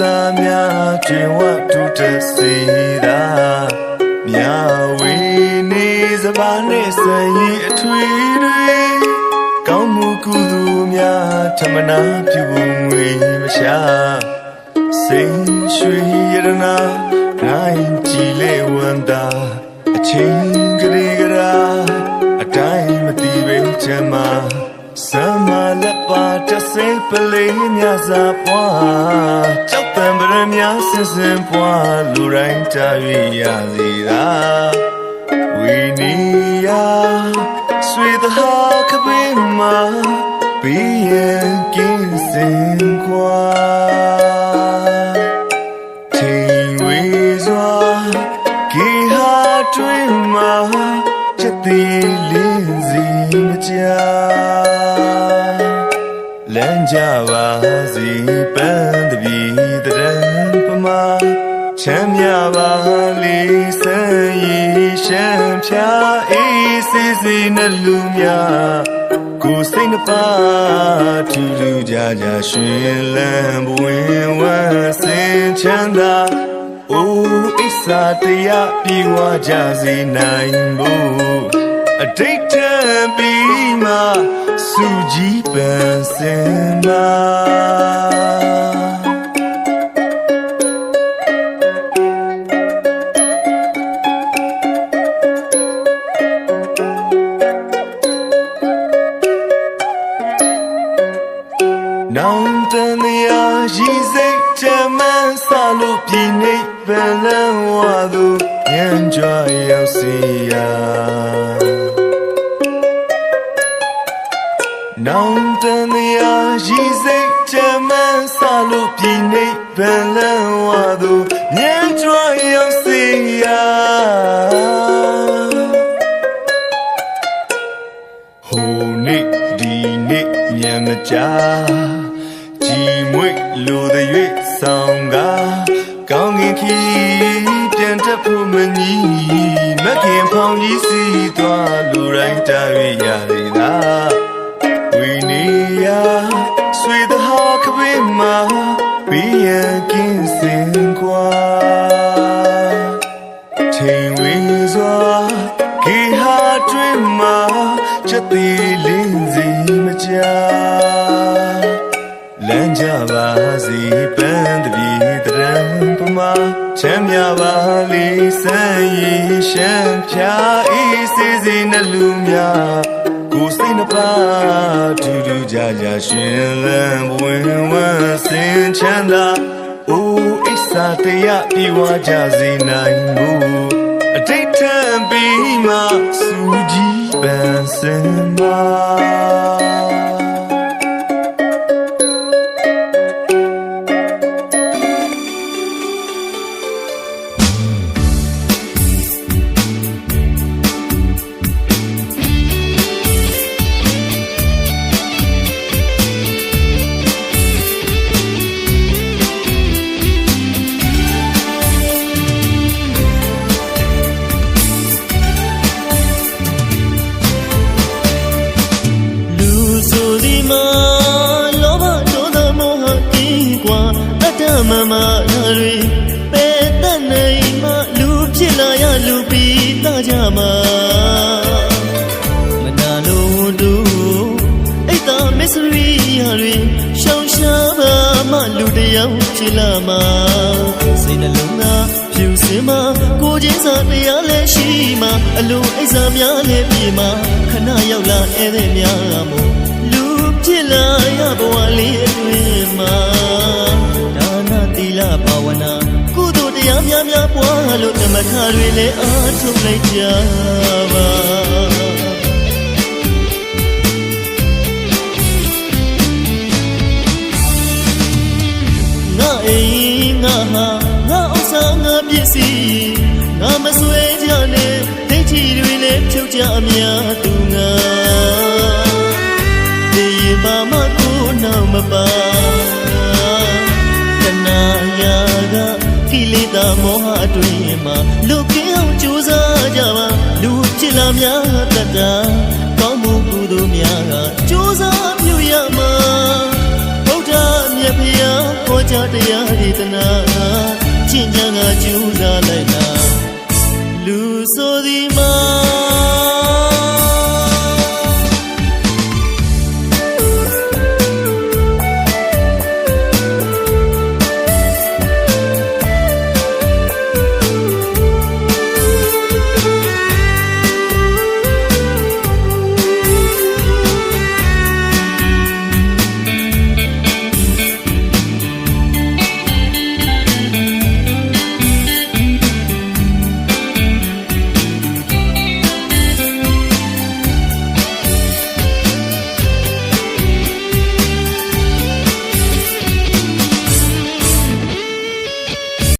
စိမ်ဥစ္စာများကျွင်ဝတူတစေတာမြဝေနေစပါနဲ့ဆန်ရီအထွေတွေကောင်းမှုကုသိုလ်များဓမ္မနာပြုငွေမရှာစိန်ရွှေရတနာနိုင်ကြည်လေဝန္တာအချင်းကလေးကရာအတိုင်းမတီးပဲချမ်းမာစမ်းမလက်ပါတစိပလေးမြစာပွားကြောက်တံပရ မြဆင်စင်ပွားလူတိုင်းကြွေရစီသာဝီနီယာဆွေသဟာကပင်မှာဘီရင်ကင်းစင်ကွာချိန်ဝေစွာဂေဟာတွင်မှာချက်သေးလင်းစီမကြလမ်းကြပါစီပန်းတပြီတရံပမာ ချမ်းမြပါလေစံရီရှမ်းဖြာအေးစီစီနဲ့လူများကိုယ်စိတ်နှပါထူးထူးခြားခြားရှင်လန်းဘဝင်ဝမ်းစင်ချမ်းသာအိုးအစ္စာတရားပြေဝကြစေနိုင်ဖို့အတိတ်တံပြီးမှစုကြည်ပန်းစင်ပါ င်တန်ရာရီစိတ်ချမ်းမ်းဆလို့ပြည်နေပန်လန်းဝါသူညံကြွရောက်စီရာနောင်တန်ရာရီစိတ်ချမ်းမ်းဆလို့ပြည်နေပန်လန်းဝါသူညံကြွရောက်စီရာဟိုနေ့ဒီနေ့မြန်မကြာကြ တက်ဖို့မညီမခင်ဖောင်ကြီးစီသွားလူတိုင်းတာ၍ရလေသာဝီနေယဆွေသဟာခပင်မှာဘီယံကင်းစင်ကွာချိန်ဝေစွာဂေဟာတွင်မှာချက်သေးလင်းစီမကြလမ်းကြပါစီပန်းတပြီတရံပမာ ချမ်းမြပါလေစံရီရှမ်းဖြာအေးစေစီနှလူများကိုယ်စိတ်နှပါထူးထူးခြားခြားရှင်လန်းဘဝင်ဝမ်းစင်ချမ်းသာအိုးအစ္စာတရားပြေဝကြစေနိုင်ဘူးအတိတ်ထံပြီးမှစူကြီးပန်းစင်ပါ မှာမနာလို့တို့အိတ်သာမစ္စရိယာတွေရှောင်ရှားပါမှလူတယောက်ဖြစ်လာမှာစိတ်နှလုံးသားဖြူစင်မှာကိုယ်ချင်းစာတရားလည်းရှိမှာအလိုအိတ်စာများလည်းပြေမှာခဏရောက်လာဧည့်သည်များမို့လူဖြစ်လာရဘဝလေးအတွင်မှာ လို့ဓမ္မထာတွေလည်းအားထုတ်လိုက်ကြပါငါအိမ်ငါဟာငါဥစ္စာငါပစ္စည်းငါမဆွဲကြနဲ့ဒိဋ္ဌိတွေလည်းဖြုတ်ကြအများသူငါဒီဘာမကိုနောက်မပါ ကိလေသာမောဟအတွင်းမှာလူကင်းအောင်ကြိုးစားကြပါလူဖြစ်လာများတတ်တာကောင်းမှုကုသိုလ်များကကြိုးစားပြုရမှာဗုဒ္ဓမြတ်ဖျားခေါ်ကြတရားဒေသနာချင်းချမ်းကကြိုးစားလိုက်